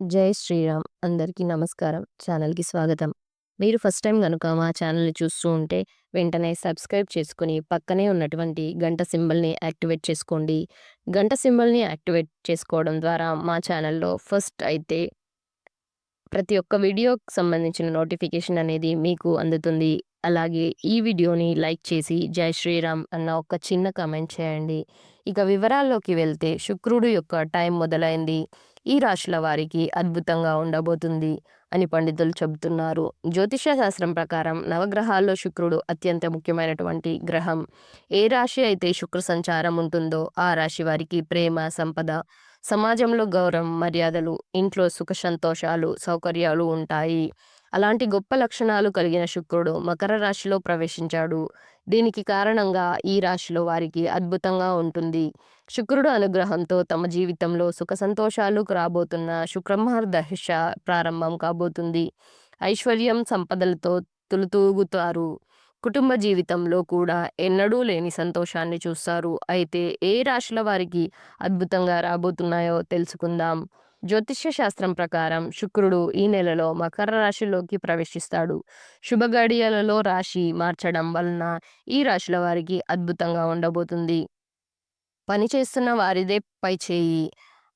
జై శ్రీరామ్! అందరికీ నమస్కారం. ఛానల్‌కి స్వాగతం. మీరు ఫస్ట్ టైం కనుక మా ఛానల్‌ని చూస్తూ ఉంటే వెంటనే సబ్స్క్రైబ్ చేసుకొని పక్కనే ఉన్నటువంటి గంట సింబల్‌ని యాక్టివేట్ చేసుకోండి. గంట సింబల్‌ని యాక్టివేట్ చేసుకోవడం ద్వారా మా ఛానల్‌లో ఫస్ట్ అయితే ప్రతి ఒక్క వీడియోకి సంబంధించిన నోటిఫికేషన్ అనేది మీకు అందుతుంది. అలాగే ఈ వీడియోని లైక్ చేసి జై శ్రీరామ్ అన్న ఒక చిన్న కామెంట్ చేయండి. ఇక వివరాల్లోకి వెళ్తే శుక్రుడు యొక్క టైం మొదలైంది. ఈ రాశుల వారికి అద్భుతంగా ఉండబోతుంది అని పండితులు చెబుతున్నారు. జ్యోతిష శాస్త్రం ప్రకారం నవగ్రహాల్లో శుక్రుడు అత్యంత ముఖ్యమైనటువంటి గ్రహం. ఏ రాశి అయితే శుక్ర సంచారం ఉంటుందో ఆ రాశి వారికి ప్రేమ, సంపద, సమాజంలో గౌరవం, మర్యాదలు, ఇంట్లో సుఖ సంతోషాలు, సౌకర్యాలు ఉంటాయి. అలాంటి గొప్ప లక్షణాలు కలిగిన శుక్రుడు మకర రాశిలో ప్రవేశించాడు. దీనికి కారణంగా ఈ రాశిలో వారికి అద్భుతంగా ఉంటుంది. శుక్రుడు అనుగ్రహంతో తమ జీవితంలో సుఖ సంతోషాలు రాబోతున్న శుక్రమహర్దశ ప్రారంభం కాబోతుంది. ఐశ్వర్యం, సంపదలతో తులుతూగుతారు కుటుంబ జీవితంలో కూడా ఎన్నడూ లేని సంతోషాన్ని చూస్తారు. అయితే ఏ రాశుల వారికి అద్భుతంగా రాబోతున్నాయో తెలుసుకుందాం. జ్యోతిష్య శాస్త్రం ప్రకారం శుక్రుడు ఈ నెలలో మకర రాశిలోకి ప్రవేశిస్తాడు. శుభ గడియలలో రాశి మార్చడం వలన ఈ రాశుల వారికి అద్భుతంగా ఉండబోతుంది. పని చేస్తున్న వారిదే పైచేయి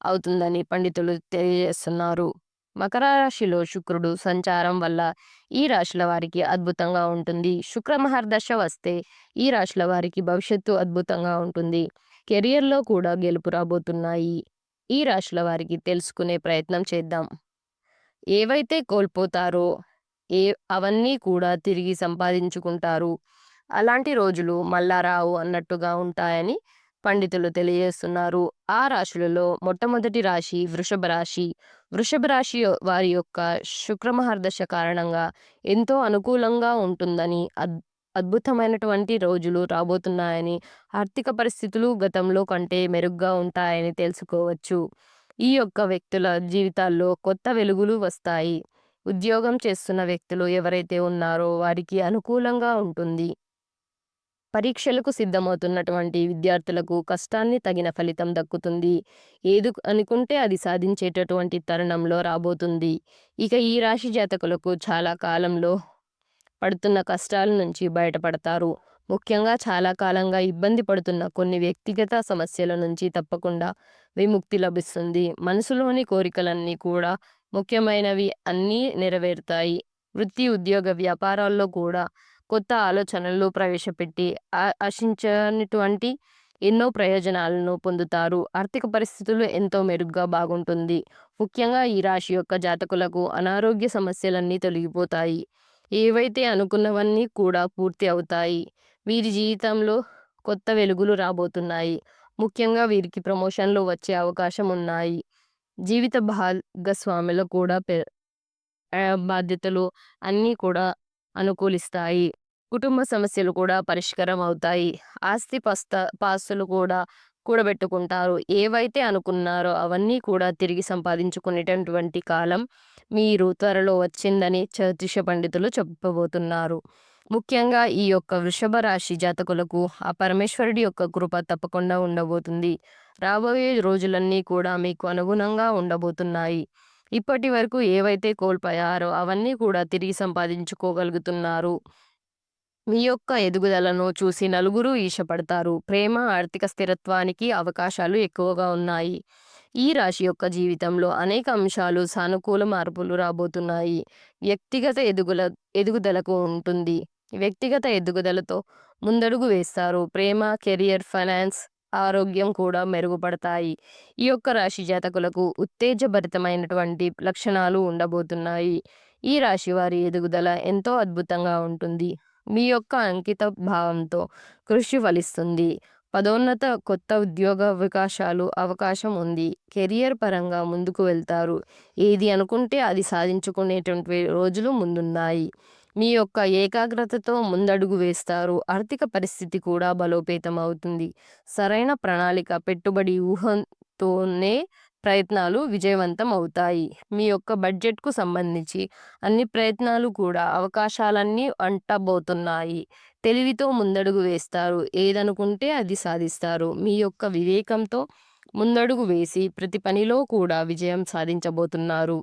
అవుతుందని పండితులు తెలియజేస్తున్నారు. మకర రాశిలో శుక్రుడు సంచారం వల్ల ఈ రాశుల వారికి అద్భుతంగా ఉంటుంది. శుక్ర మహర్దశ వస్తే ఈ రాశుల వారికి భవిష్యత్తు అద్భుతంగా ఉంటుంది. కెరియర్‌లో కూడా గెలుపు రాబోతున్నాయి. ఈ రాశుల వారికి తెలుసుకునే ప్రయత్నం చేద్దాం. ఏవైతే కోల్పోతారో ఏ అవన్నీ కూడా తిరిగి సంపాదించుకుంటారు. అలాంటి రోజులు మళ్ళా రావు అన్నట్టుగా ఉంటాయని పండితులు తెలియజేస్తున్నారు. ఆ రాశులలో మొట్టమొదటి రాశి వృషభ రాశి. వృషభ రాశి వారి యొక్క శుక్రమహర్దశ కారణంగా ఎంతో అనుకూలంగా ఉంటుందని అద్భుతమైనటువంటి రోజులు రాబోతున్నాయని, ఆర్థిక పరిస్థితులు గతంలో కంటే మెరుగ్గా ఉంటాయని తెలుసుకోవచ్చు. ఈ యొక్క వ్యక్తుల జీవితాల్లో కొత్త వెలుగులు వస్తాయి. ఉద్యోగం చేస్తున్న వ్యక్తులు ఎవరైతే ఉన్నారో వారికి అనుకూలంగా ఉంటుంది. పరీక్షలకు సిద్ధమవుతున్నటువంటి విద్యార్థులకు కష్టాన్ని తగిన ఫలితం దక్కుతుంది. ఏది అనుకుంటే అది సాధించేటటువంటి తరుణంలో రాబోతుంది. ఇక ఈ రాశి జాతకులకు చాలా కాలంలో పడుతున్న కష్టాల నుంచి బయటపడతారు. ముఖ్యంగా చాలా కాలంగా ఇబ్బంది పడుతున్న కొన్ని వ్యక్తిగత సమస్యల నుంచి తప్పకుండా విముక్తి లభిస్తుంది. మనసులోని కోరికలన్నీ కూడా ముఖ్యమైనవి అన్నీ నెరవేరుతాయి. వృత్తి, ఉద్యోగ, వ్యాపారాల్లో కూడా కొత్త ఆలోచనలు ప్రవేశపెట్టి ఆశించినటువంటి ఎన్నో ప్రయోజనాలను పొందుతారు. ఆర్థిక పరిస్థితులు ఎంతో మెరుగ్గా బాగుంటుంది. ముఖ్యంగా ఈ రాశి యొక్క జాతకులకు అనారోగ్య సమస్యలన్నీ తొలగిపోతాయి. ఏవైతే అనుకున్నవన్నీ కూడా పూర్తి అవుతాయి. వీరి జీవితంలో కొత్త వెలుగులు రాబోతున్నాయి. ముఖ్యంగా వీరికి ప్రమోషన్‌లు వచ్చే అవకాశం ఉన్నాయి. జీవిత భాగస్వాములు కూడా పె బాధ్యతలు అన్నీ కూడా అనుకూలిస్తాయి. కుటుంబ సమస్యలు కూడా పరిష్కారం అవుతాయి. ఆస్తి పస్త పాస్తులు కూడా కూడబెట్టుకుంటారు. ఏవైతే అనుకున్నారో అవన్నీ కూడా తిరిగి సంపాదించుకునేటటువంటి కాలం మీరు త్వరలో వచ్చిందని జ్యోతిష పండితులు చెప్పబోతున్నారు. ముఖ్యంగా ఈ యొక్క వృషభ రాశి జాతకులకు ఆ పరమేశ్వరుడి యొక్క కృప తప్పకుండా ఉండబోతుంది. రాబోయే రోజులన్నీ కూడా మీకు అనుగుణంగా ఉండబోతున్నాయి. ఇప్పటి వరకు ఏవైతే కోల్పోయారో అవన్నీ కూడా తిరిగి సంపాదించుకోగలుగుతున్నారు. మీ యొక్క ఎదుగుదలను చూసి నలుగురు ఈషపడతారు ప్రేమ, ఆర్థిక స్థిరత్వానికి అవకాశాలు ఎక్కువగా ఉన్నాయి. ఈ రాశి యొక్క జీవితంలో అనేక అంశాలు సానుకూల మార్పులు రాబోతున్నాయి. వ్యక్తిగత ఎదుగుల ఎదుగుదలకు ఉంటుంది. వ్యక్తిగత ఎదుగుదలతో ముందడుగు వేస్తారు. ప్రేమ, కెరియర్, ఫైనాన్స్, ఆరోగ్యం కూడా మెరుగుపడతాయి. ఈ యొక్క రాశి జాతకులకు ఉత్తేజభరితమైనటువంటి లక్షణాలు ఉండబోతున్నాయి. ఈ రాశి వారి ఎదుగుదల ఎంతో అద్భుతంగా ఉంటుంది. మీ యొక్క అంకిత భావంతో కృషి ఫలిస్తుంది. పదోన్నత, కొత్త ఉద్యోగ అవకాశాలు అవకాశం ఉంది. కెరియర్ పరంగా ముందుకు వెళ్తారు. ఏది అనుకుంటే అది సాధించుకునేటువంటి రోజులు ముందున్నాయి. మీ యొక్క ఏకాగ్రతతో ముందడుగు వేస్తారు. ఆర్థిక పరిస్థితి కూడా బలోపేతం అవుతుంది. సరైన ప్రణాళిక, పెట్టుబడి ఊహతోనే ప్రయత్నాలు విజయవంతం అవుతాయి. మీ యొక్క బడ్జెట్‌కు సంబంధించి అన్ని ప్రయత్నాలు కూడా అవకాశాలన్నీ అంటబోతున్నాయి. తెలివితో ముందడుగు వేస్తారు. ఏదనుకుంటే అది సాధిస్తారు. మీ యొక్క వివేకంతో ముందడుగు వేసి ప్రతి పనిలో కూడా విజయం సాధించబోతున్నారు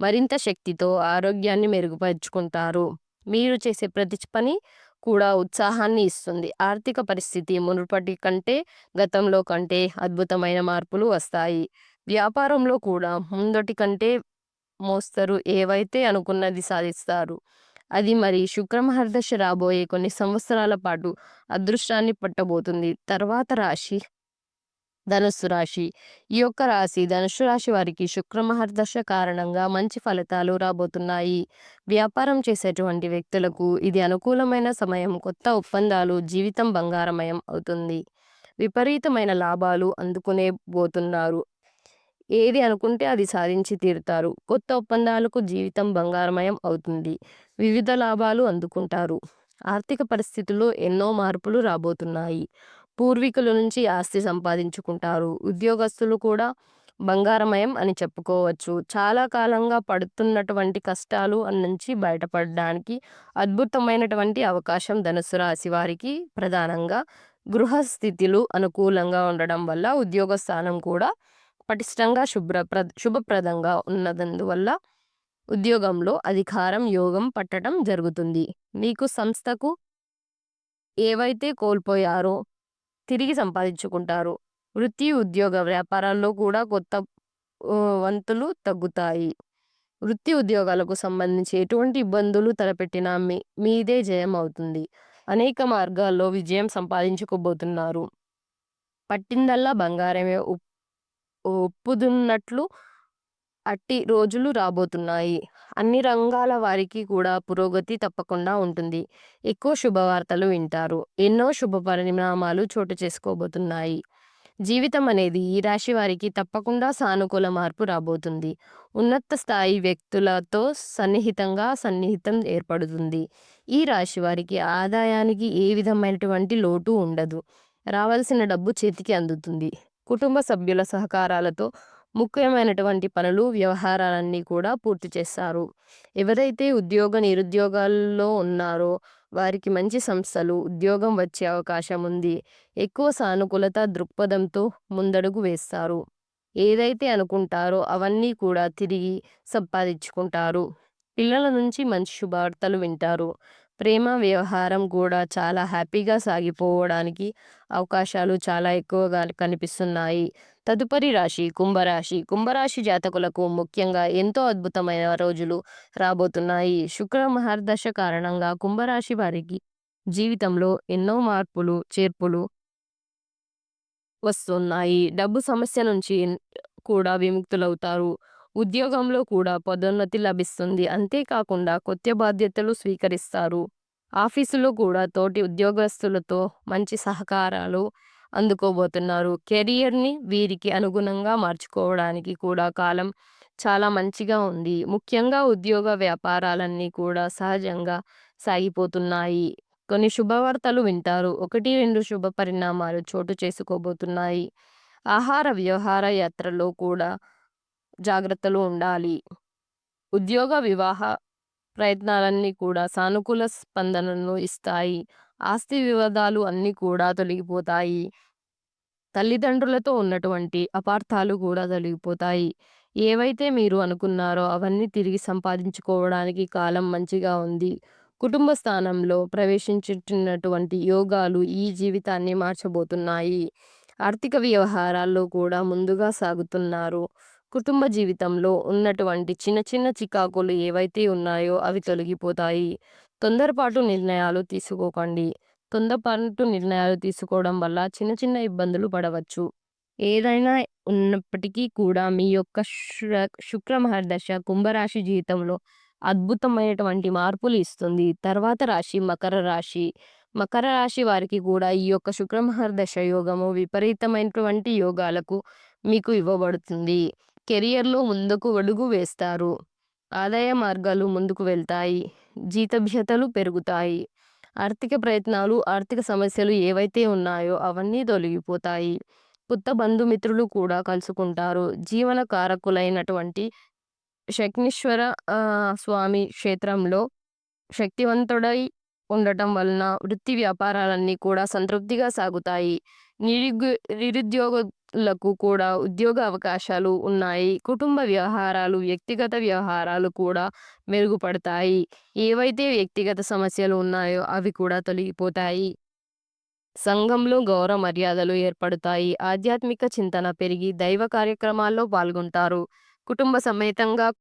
మరింత శక్తితో ఆరోగ్యాన్ని మెరుగుపరుచుకుంటారు మీరు చేసే ప్రతి పని కూడా ఉత్సాహాన్ని ఇస్తుంది ఆర్థిక పరిస్థితి మునుపటి కంటే గతంలో కంటే అద్భుతమైన మార్పులు వస్తాయి వ్యాపారంలో కూడా ముందటి కంటే మోస్తరు ఏవైతే అనుకున్నది సాధిస్తారు. అది మరి శుక్రమహర్దశ రాబోయే కొన్ని సంవత్సరాల పాటు అదృష్టాన్ని పట్టబోతుంది. తర్వాత రాశి? ధనుస్సు రాశి. ఈ యొక్క రాశి ధనుసు రాశి వారికి శుక్రమహర్దశ కారణంగా మంచి ఫలితాలు రాబోతున్నాయి. వ్యాపారం చేసేటువంటి వ్యక్తులకు ఇది అనుకూలమైన సమయం కొత్త ఒప్పందాలు జీవితం బంగారమయం అవుతుంది. విపరీతమైన లాభాలు అందుకునే పోతున్నారు ఏది అనుకుంటే అది సాధించి తీరుతారు. కొత్త ఒప్పందాలకు జీవితం బంగారమయం అవుతుంది. వివిధ లాభాలు అందుకుంటారు. ఆర్థిక పరిస్థితుల్లో ఎన్నో మార్పులు రాబోతున్నాయి. పూర్వీకుల నుంచి ఆస్తి సంపాదించుకుంటారు. ఉద్యోగస్తులు కూడా బంగారమయం అని చెప్పుకోవచ్చు. చాలా కాలంగా పడుతున్నటువంటి కష్టాలు నుంచి బయటపడడానికి అద్భుతమైనటువంటి అవకాశం ధనుసు రాశి వారికి ప్రధానంగా గృహస్థితులు అనుకూలంగా ఉండడం వల్ల ఉద్యోగ స్థానం కూడా పటిష్టంగా శుభ్రప్ర శుభప్రదంగా ఉన్నదందువల్ల ఉద్యోగంలో అధికారం యోగం పట్టడం జరుగుతుంది. మీకు సంస్థకు ఏవైతే కోల్పోయారో తిరిగి సంపాదించుకుంటారు. వృత్తి ఉద్యోగ వ్యాపారాల్లో కూడా కొత్త వంతులు తగ్గుతాయి. వృత్తి ఉద్యోగాలకు సంబంధించి ఎటువంటి ఇబ్బందులు తలపెట్టినా మీ మీదే జయం అవుతుంది. అనేక మార్గాల్లో విజయం సంపాదించుకోబోతున్నారు. పట్టిందల్లా బంగారమే ఒప్పుదున్నట్లు అట్టి రోజులు రాబోతున్నాయి. అన్ని రంగాల వారికి కూడా పురోగతి తప్పకుండా ఉంటుంది. ఎక్కువ శుభవార్తలు వింటారు. ఎన్నో శుభ పరిణామాలు చోటు చేసుకోబోతున్నాయి. జీవితం అనేది ఈ రాశి వారికి తప్పకుండా సానుకూల మార్పు రాబోతుంది. ఉన్నత స్థాయి వ్యక్తులతో సన్నిహితంగా సన్నిహితం ఏర్పడుతుంది. ఈ రాశి వారికి ఆదాయానికి ఏ విధమైనటువంటి లోటు ఉండదు. రావాల్సిన డబ్బు చేతికి అందుతుంది. కుటుంబ సభ్యుల సహకారాలతో ముఖ్యమైనటువంటి పనులు వ్యవహారాలన్నీ కూడా పూర్తి చేస్తారు. ఎవరైతే ఉద్యోగ నిరుద్యోగాల్లో ఉన్నారో వారికి మంచి సంస్థలు ఉద్యోగం వచ్చే అవకాశం ఉంది. ఎక్కువ సానుకూలత దృక్పథంతో ముందడుగు వేస్తారు. ఏదైతే అనుకుంటారో అవన్నీ కూడా తిరిగి సంపాదించుకుంటారు. పిల్లల నుంచి మంచి శుభార్తలు వింటారు. ప్రేమ వ్యవహారం కూడా చాలా హ్యాపీగా సాగిపోవడానికి అవకాశాలు చాలా ఎక్కువగా కనిపిస్తున్నాయి. తదుపరి రాశి కుంభరాశి. కుంభరాశి జాతకులకు ముఖ్యంగా ఎంతో అద్భుతమైన రోజులు రాబోతున్నాయి. శుక్ర మహర్దశ కారణంగా కుంభరాశి వారికి జీవితంలో ఎన్నో మార్పులు చేర్పులు వస్తున్నాయి. డబ్బు సమస్య నుంచి కూడా విముక్తులవుతారు. ఉద్యోగంలో కూడా పదోన్నతి లభిస్తుంది. అంతేకాకుండా కొత్త బాధ్యతలు స్వీకరిస్తారు. ఆఫీసులో కూడా తోటి ఉద్యోగస్తులతో మంచి సహకారాలు అందుకోబోతున్నారు. కెరియర్ని వీరికి అనుగుణంగా మార్చుకోవడానికి కూడా కాలం చాలా మంచిగా ఉంది. ముఖ్యంగా ఉద్యోగ వ్యాపారాలన్నీ కూడా సహజంగా సాగిపోతున్నాయి. కొన్ని శుభవార్తలు వింటారు. ఒకటి రెండు శుభ పరిణామాలు చోటు చేసుకోబోతున్నాయి. ఆహార వ్యవహార యాత్రలో కూడా జాగ్రత్తలు ఉండాలి. ఉద్యోగ వివాహ ప్రయత్నాలన్నీ కూడా సానుకూల స్పందనను ఇస్తాయి. ఆస్తి వివాదాలు అన్నీ కూడా తొలగిపోతాయి. తల్లిదండ్రులతో ఉన్నటువంటి అపార్థాలు కూడా తొలగిపోతాయి. ఏవైతే మీరు అనుకున్నారో అవన్నీ తిరిగి సంపాదించుకోవడానికి కాలం మంచిగా ఉంది. కుటుంబ స్థానంలో ప్రవేశించుతున్నటువంటి యోగాలు ఈ జీవితాన్ని మార్చబోతున్నాయి. ఆర్థిక వ్యవహారాల్లో కూడా ముందుగా సాగుతున్నారు. కుటుంబ జీవితంలో ఉన్నటువంటి చిన్న చిన్న చికాకులు ఏవైతే ఉన్నాయో అవి తొలగిపోతాయి. తొందరపాటు నిర్ణయాలు తీసుకోకండి. తొందరపాటు నిర్ణయాలు తీసుకోవడం వల్ల చిన్న చిన్న ఇబ్బందులు పడవచ్చు. ఏదైనా ఉన్నప్పటికీ కూడా మీ యొక్క శుక్ర మహర్దశ కుంభరాశి జీవితంలో అద్భుతమైనటువంటి మార్పులు ఇస్తుంది. తర్వాత రాశి మకర రాశి. మకర రాశి వారికి కూడా ఈ యొక్క శుక్రమహర్దశ యోగము విపరీతమైనటువంటి యోగాలకు మీకు ఇవ్వబడుతుంది. కెరియర్లో ముందుకు అడుగు వేస్తారు. ఆదాయ మార్గాలు ముందుకు వెళ్తాయి. జీతభ్యతలు పెరుగుతాయి. ఆర్థిక ప్రయత్నాలు ఆర్థిక సమస్యలు ఏవైతే ఉన్నాయో అవన్నీ తొలగిపోతాయి. కొత్త బంధుమిత్రులు కూడా కలుసుకుంటారు. జీవన కారకులైనటువంటి శక్నీశ్వర స్వామి క్షేత్రంలో శక్తివంతుడై ఉండటం వలన వృత్తి వ్యాపారాలన్నీ కూడా సంతృప్తిగా సాగుతాయి. నిరుగు నిరుద్యోగ లకు కూడా ఉద్యోగ అవకాశాలు ఉన్నాయి. కుటుంబ వ్యవహారాలు, వ్యక్తిగత వ్యవహారాలు కూడా మెరుగుపడతాయి. ఏవైతే వ్యక్తిగత సమస్యలు ఉన్నాయో అవి కూడా తొలగిపోతాయి. సంఘంలో గౌరవ మర్యాదలు ఏర్పడతాయి. ఆధ్యాత్మిక చింతన పెరిగి దైవ కార్యక్రమాల్లో పాల్గొంటారు. కుటుంబ సమేతంగా